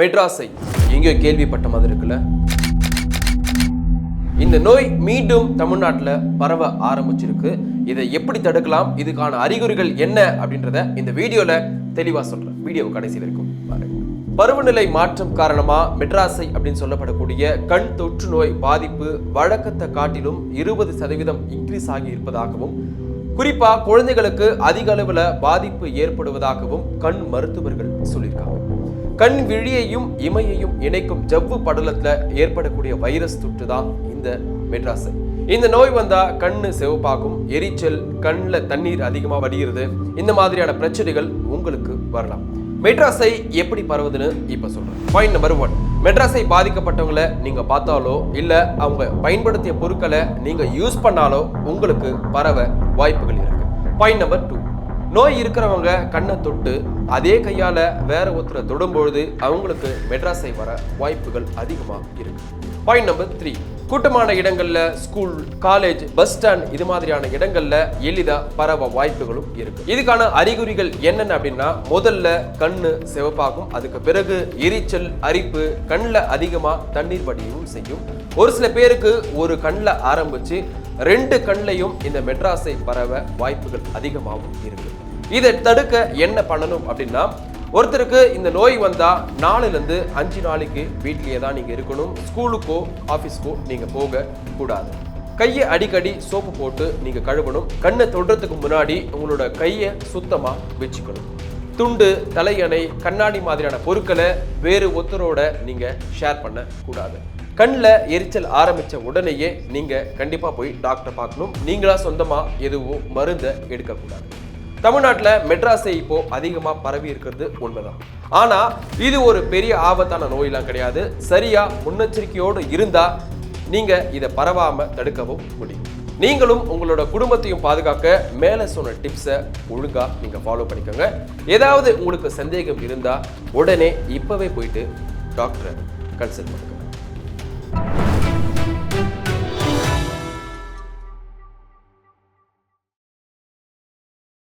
மெட்ராஸை எங்கேயோ கேள்விப்பட்ட மாதிரி இருக்குல்ல? இந்த நோய் மீண்டும் தமிழ்நாட்டில் பரவ ஆரம்பிச்சிருக்கு. இதை எப்படி தடுக்கலாம்? இதுக்கான அறிகுறிகள் என்ன? அப்படின்றத இந்த வீடியோவில் தெளிவாக சொல்கிறேன் வீடியோ கடைசி வரைக்கும் பாருங்கள் பருவநிலை மாற்றம் காரணமாக மெட்ராஸை அப்படின்னு சொல்லப்படக்கூடிய கண் தொற்று நோய் பாதிப்பு வழக்கத்தை காட்டிலும் இருபது சதவீதம் இன்க்ரீஸ் ஆகி இருப்பதாகவும் குறிப்பாக குழந்தைகளுக்கு அதிக அளவில் பாதிப்பு ஏற்படுவதாகவும் கண் மருத்துவர்கள் சொல்லியிருக்காங்க. கண் விழியையும் இமையையும் இணைக்கும் ஜவ்வு படலத்துல ஏற்படக்கூடிய வைரஸ் தொற்று தான் இந்த மெட்ராஸை. இந்த நோய் வந்தா கண்ணு செவப்பாகும் எரிச்சல் கண்ணில் தண்ணீர் அதிகமாக வடிகிறது. இந்த மாதிரியான பிரச்சனைகள் உங்களுக்கு வரலாம். மெட்ராஸை எப்படி பரவுதுன்னு இப்போ சொல்றேன். பாயிண்ட் நம்பர் ஒன் மெட்ராஸை பாதிக்கப்பட்டவங்களை நீங்கள் பார்த்தாலோ இல்லை அவங்க பயன்படுத்திய பொருட்களை நீங்கள் யூஸ் பண்ணாலோ உங்களுக்கு பரவ வாய்ப்புகள் இருக்கு. பாயிண்ட் நம்பர் டூ நோய் இருக்கிறவங்க கண்ணை தொட்டு அதே கையால் வேற ஒருத்தரை தொடும்பொழுது அவங்களுக்கு மெட்ராஸை வர வாய்ப்புகள் அதிகமாக இருக்கு. பாயிண்ட் நம்பர் த்ரீ கூட்டமான இடங்களில் ஸ்கூல் காலேஜ் பஸ் ஸ்டாண்ட் இது மாதிரியான இடங்களில் எளிதாக பரவ வாய்ப்புகளும் இருக்கு. இதுக்கான அறிகுறிகள் என்னென்ன அப்படின்னா முதல்ல கண்ணு சிவப்பாகும். அதுக்கு பிறகு எரிச்சல் அரிப்பு கண்ணில் அதிகமாக தண்ணீர் வடியும் செய்யும். ஒரு சில பேருக்கு ஒரு கண்ணில் ஆரம்பித்து ரெண்டு கண்ணையும் இந்த மெட்ராஸை பரவ வாய்ப்புகள் அதிகமாகவும் இருக்குது இதை தடுக்க என்ன பண்ணணும் அப்படின்னா ஒருத்தருக்கு இந்த நோய் வந்தால் நாலுலேருந்து அஞ்சு நாளைக்கு வீட்லயே தான் நீங்கள் இருக்கணும். ஸ்கூலுக்கோ ஆஃபீஸ்க்கோ நீங்கள் போக கூடாது. கையை அடிக்கடி சோப்பு போட்டு நீங்கள் கழுவணும். கண்ணை தொடுறதுக்கு முன்னாடி உங்களோட கையை சுத்தமாக வச்சுக்கணும். துண்டு தலையணை கண்ணாடி மாதிரியான பொருட்களை வேறு ஒருத்தரோட நீங்கள் ஷேர் பண்ண கூடாது. கண்ணில் எரிச்சல் ஆரம்பித்த உடனேயே நீங்கள் கண்டிப்பாக போய் டாக்டர் பார்க்கணும். நீங்களாக சொந்தமாக எதுவும் மருந்தை எடுக்கக்கூடாது. தமிழ்நாட்டில் மெட்ராஸை இப்போ அதிகமாக பரவி இருக்கிறது உண்மைதான். ஆனால் இது ஒரு பெரிய ஆபத்தான நோயெல்லாம் கிடையாது. சரியாக முன்னெச்சரிக்கையோடு இருந்தால் நீங்கள் இதை பரவாமல் தடுக்கவும் முடியும். நீங்களும் உங்களோட குடும்பத்தையும் பாதுகாக்க மேலே சொன்ன டிப்ஸை ஒழுங்காக நீங்கள் ஃபாலோ பண்ணிக்கோங்க. ஏதாவது உங்களுக்கு சந்தேகம் இருந்தால் உடனே இப்போவே போயிட்டு டாக்டரை கன்சல்ட் பண்ணுங்கள்